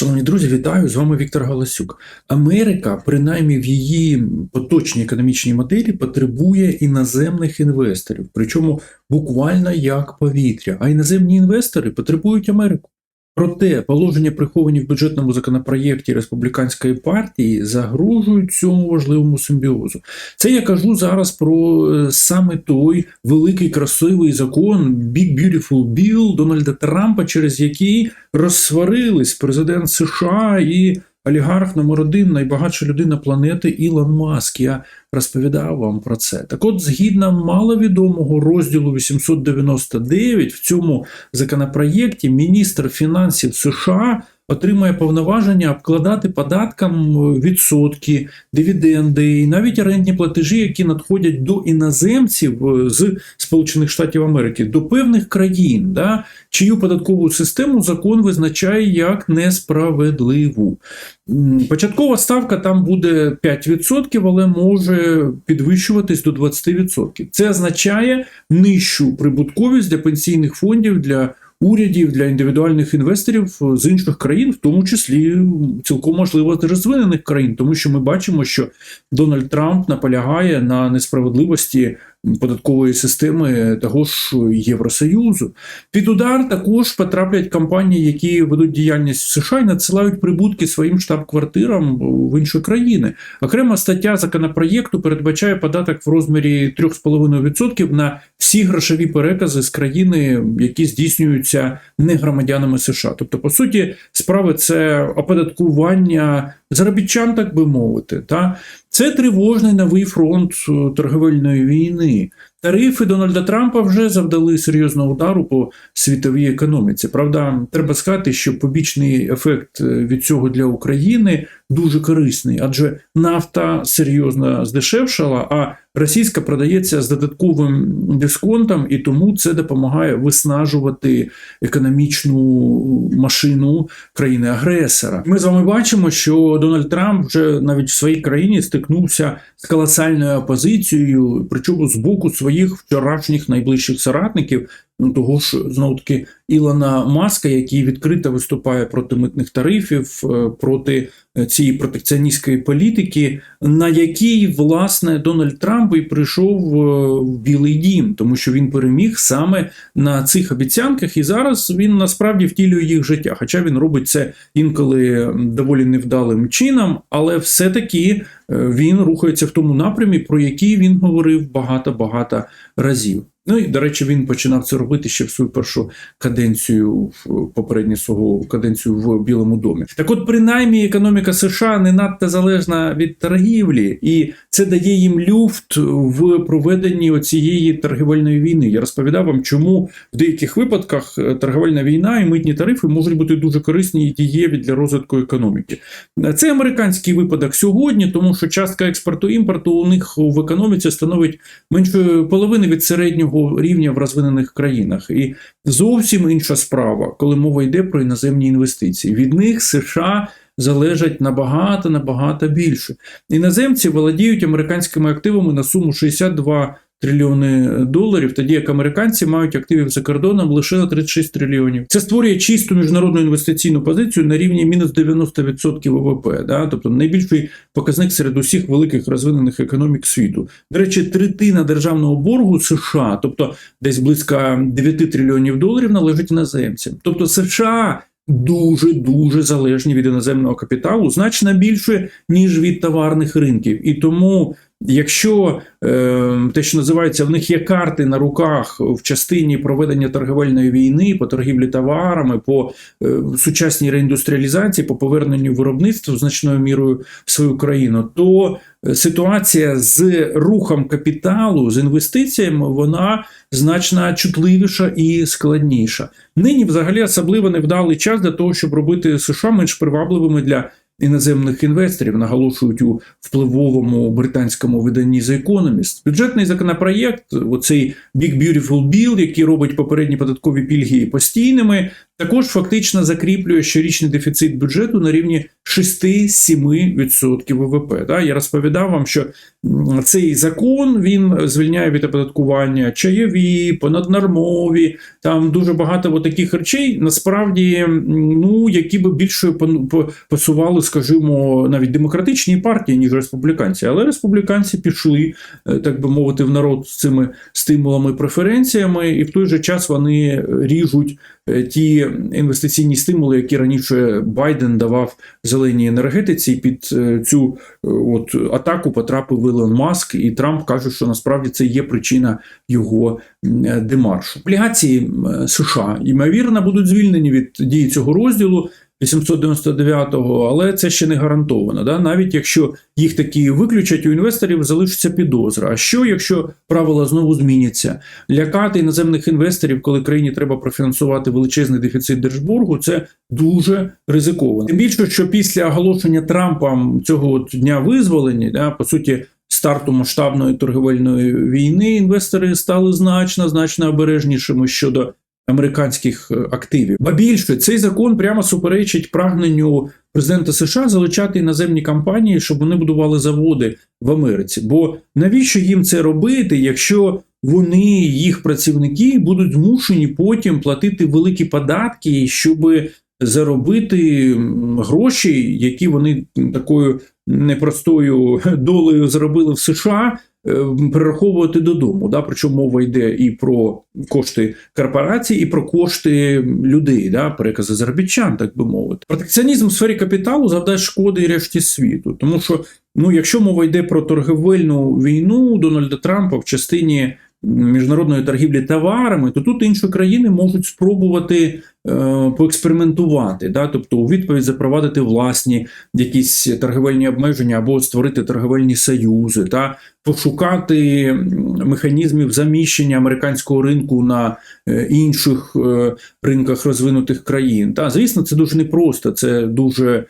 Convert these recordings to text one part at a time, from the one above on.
Шановні друзі, вітаю! З вами Віктор Галасюк. Америка, принаймні в її поточній економічній моделі, потребує іноземних інвесторів, причому буквально як повітря. А іноземні інвестори потребують Америку. Проте положення, приховані в бюджетному законопроєкті республіканської партії, загрожують цьому важливому симбіозу. Це я кажу зараз про е, саме той великий красивий закон Big Beautiful Bill Дональда Трампа, через який розсварились президент США і олігарх номер один, найбагатша людина планети Ілон Маск. Я розповідав вам про це. Так от, згідно маловідомого розділу 899 в цьому законопроєкті, міністр фінансів США отримає повноваження обкладати податкам відсотки, дивіденди і навіть орендні платежі, які надходять до іноземців е, з Сполучених Штатів Америки, до певних країн, да, чию податкову систему закон визначає як несправедливу. Початкова ставка там буде 5%, але може підвищуватись до 20%. Це означає нижчу прибутковість для пенсійних фондів, для урядів, для індивідуальних інвесторів з інших країн, в тому числі цілком можливо з розвинених країн, тому що ми бачимо, що Дональд Трамп наполягає на несправедливості податкової системи того ж Євросоюзу. Під удар також потраплять компанії, які ведуть діяльність в США і надсилають прибутки своїм штаб-квартирам в інші країни. Окрема стаття законопроєкту передбачає податок в розмірі 3,5% на всі грошові перекази з країни, які здійснюються не громадянами США. Тобто, по суті, справи це оподаткування заробітчан, так би мовити. Та? Це тривожний новий фронт е, торговельної війни. Тарифи Дональда Трампа вже завдали серйозного удару по світовій економіці. Правда, треба сказати, що побічний ефект е, від цього для України дуже корисний, адже нафта серйозно здешевшала, а російська продається з додатковим дисконтом, і тому це допомагає виснажувати економічну машину країни-агресора. Ми з вами бачимо, що Дональд Трамп вже навіть в своїй країні стикнувся з колосальною опозицією, причому з боку своїх вчорашніх найближчих соратників. Ну, того ж знову таки Ілона Маска, який відкрито виступає проти митних тарифів, е, проти цієї протекціоністської політики, на якій власне Дональд Трамп і прийшов е, в Білий Дім, тому що він переміг саме на цих обіцянках, і зараз він насправді втілює їх життя. Хоча він робить це інколи доволі невдалим чином, але все-таки е, він рухається в тому напрямі, про який він говорив багато-багато разів. Ну і до речі, він починав це робити ще в свою першу каденцію, попередню свого каденцію в Білому домі. Так, от, принаймні, економіка США не надто залежна від торгівлі, і це дає їм люфт в проведенні цієї торгівельної війни. Я розповідав вам, чому в деяких випадках торгівельна війна і митні тарифи можуть бути дуже корисні і дієві для розвитку економіки. Це американський випадок сьогодні, тому що частка експорту імпорту у них в економіці становить менше половини від середнього рівня в розвинених країнах. І зовсім інша справа, коли мова йде про іноземні інвестиції. Від них США залежать набагато набагато більше. Іноземці володіють американськими активами на суму 62 трильйони доларів, тоді як американці мають активів за кордоном лише на 36 трильйонів. Це створює чисту міжнародну інвестиційну позицію на рівні мінус 90% ВВП, да? тобто найбільший показник серед усіх великих розвинених економік світу. До речі, третина державного боргу США, тобто десь близько 9 трильйонів доларів, належить іноземцям. Тобто США. Дуже дуже залежні від іноземного капіталу, значно більше ніж від товарних ринків, і тому Якщо е, те, що називається, в них є карти на руках в частині проведення торговельної війни, по торгівлі товарами, по е, сучасній реіндустріалізації, по поверненню виробництва значною мірою в свою країну, то ситуація з рухом капіталу, з інвестиціями, вона значно чутливіша і складніша. Нині взагалі особливо невдалий час для того, щоб робити США менш привабливими для іноземних інвесторів, наголошують у впливовому британському виданні The Economist. Бюджетний законопроєкт, оцей Big Beautiful Bill, який робить попередні податкові пільги постійними, також фактично закріплює щорічний дефіцит бюджету на рівні 6-7% ВВП. Да? Я розповідав вам, що цей закон він звільняє від оподаткування чайові, понаднормові, там дуже багато таких речей, насправді, ну, які би більше посували, скажімо, навіть демократичні партії, ніж республіканці. Але республіканці пішли, е, так би мовити, в народ з цими стимулами, преференціями, і в той же час вони ріжуть е, ті інвестиційні стимули, які раніше Байден давав зеленій енергетиці. І Під е, цю е, от атаку потрапив Ілон Маск, і Трамп каже, що насправді це є причина його е, демаршу. Облігації США ймовірно будуть звільнені від дії цього розділу. 899-го, але це ще не гарантовано. Да? Навіть якщо їх такі виключать, у інвесторів залишиться підозра. А що, якщо правила знову зміняться? Лякати іноземних інвесторів, коли країні треба профінансувати величезний дефіцит держборгу, це дуже ризиковано. Тим більше, що після оголошення Трампом цього дня визволення, да, по суті. Старту масштабної торговельної війни інвестори стали значно значно обережнішими щодо американських е, активів. Ба більше цей закон прямо суперечить прагненню президента США залучати іноземні компанії, щоб вони будували заводи в Америці. Бо навіщо їм це робити, якщо вони, їх працівники, будуть змушені потім платити великі податки, щоб заробити гроші, які вони такою непростою долею зробили в США. Е, Перераховувати додому, да, причому мова йде і про кошти корпорацій, і про кошти людей, да, перекази заробітчан, так би мовити. Протекціонізм в сфері капіталу завдає шкоди і решті світу, тому що ну, якщо мова йде про торговельну війну Дональда Трампа в частині міжнародної торгівлі товарами, то тут інші країни можуть спробувати е, поекспериментувати, да? тобто у відповідь запровадити власні якісь торговельні обмеження або створити торговельні союзи, та пошукати механізмів заміщення американського ринку на е, інших е, ринках розвинутих країн. Та звісно, це дуже непросто, це дуже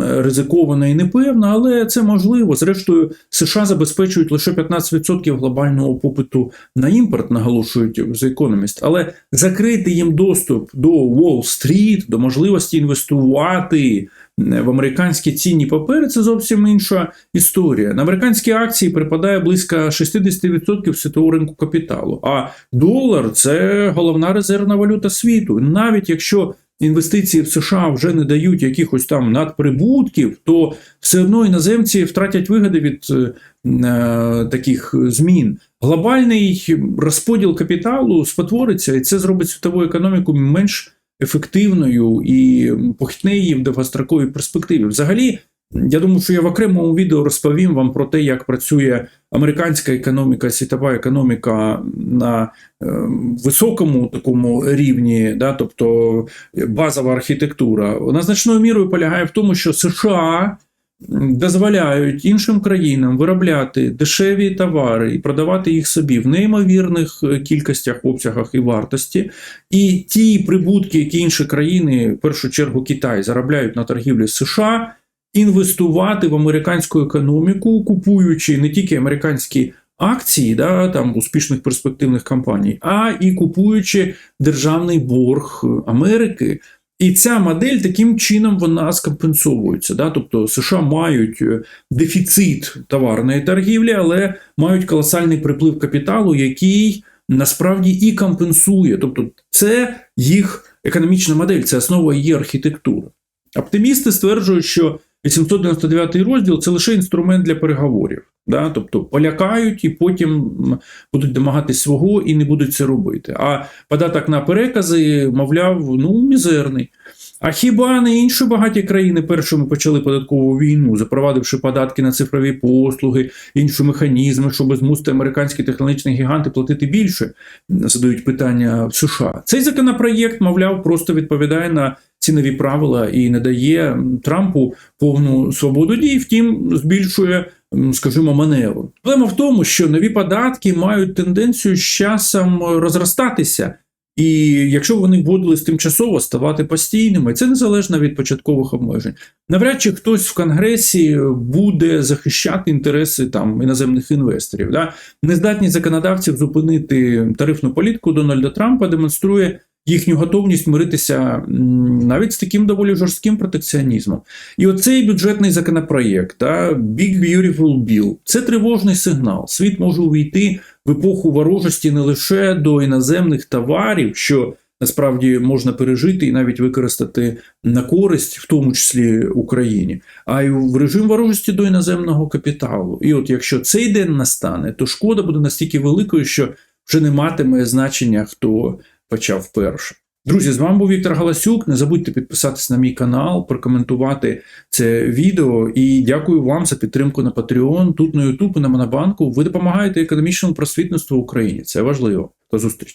ризиковано і непевно, але це можливо. Зрештою, США забезпечують лише 15% глобального попиту на імпорт, наголошують The Economist, але закрити їм доступ до Уолл-стріт, до можливості інвестувати в американські цінні папери це зовсім інша історія. На американські акції припадає близько 60% світового ринку капіталу. А долар це головна резервна валюта світу. Навіть якщо інвестиції в США вже не дають якихось там надприбутків, то все одно іноземці втратять вигоди від е, е, таких змін. Глобальний розподіл капіталу спотвориться, і це зробить світову економіку менш ефективною і похіднею в довгостроковій перспективі. Взагалі, я думаю, що я в окремому відео розповім вам про те, як працює американська економіка, світова економіка на е, високому такому рівні, да, тобто базова архітектура. Вона значною мірою полягає в тому, що США дозволяють іншим країнам виробляти дешеві товари і продавати їх собі в неймовірних е, кількостях, обсягах і вартості. І ті прибутки, які інші країни, в першу чергу Китай, заробляють на торгівлі США, інвестувати в американську економіку, купуючи не тільки американські. Акції да, там успішних перспективних компаній, а і купуючи державний борг Америки, і ця модель таким чином вона скомпенсовується. Да? Тобто США мають е, дефіцит товарної торгівлі, але мають колосальний приплив капіталу, який насправді і компенсує. Тобто, це їх економічна модель, це основа її архітектури. Оптимісти стверджують, що 899 розділ це лише інструмент для переговорів. Да? Тобто полякають і потім будуть домагатись свого і не будуть це робити. А податок на перекази, мовляв, ну мізерний. А хіба не інші багаті країни першими почали податкову війну, запровадивши податки на цифрові послуги, інші механізми, щоб змусити американські технологічні гіганти платити більше? Задають питання в США. Цей законопроєкт, мовляв, просто відповідає на цінові правила і не дає Трампу повну свободу дій, втім, збільшує, скажімо, маневр. Проблема в тому, що нові податки мають тенденцію з часом розростатися. І якщо вони вводились тимчасово, ставати постійними, це незалежно від початкових обмежень. Навряд чи хтось в Конгресі буде захищати інтереси там іноземних інвесторів. Да? Нездатність законодавців зупинити тарифну політику Дональда Трампа демонструє їхню готовність миритися навіть з таким доволі жорстким протекціонізмом. І оцей бюджетний законопроєкт, та, Big Beautiful Bill, це тривожний сигнал. Світ може увійти в епоху ворожості не лише до іноземних товарів, що насправді можна пережити і навіть використати на користь, в тому числі Україні, а й в режим ворожості до іноземного капіталу. І от якщо цей день настане, то шкода буде настільки великою, що вже не матиме значення, хто почав першим. Друзі, з вами був Віктор Галасюк. Не забудьте підписатись на мій канал, прокоментувати це відео. І дякую вам за підтримку на Patreon, тут на YouTube і на Монобанку. Ви допомагаєте економічному просвітництву в Україні. Це важливо. До зустрічі.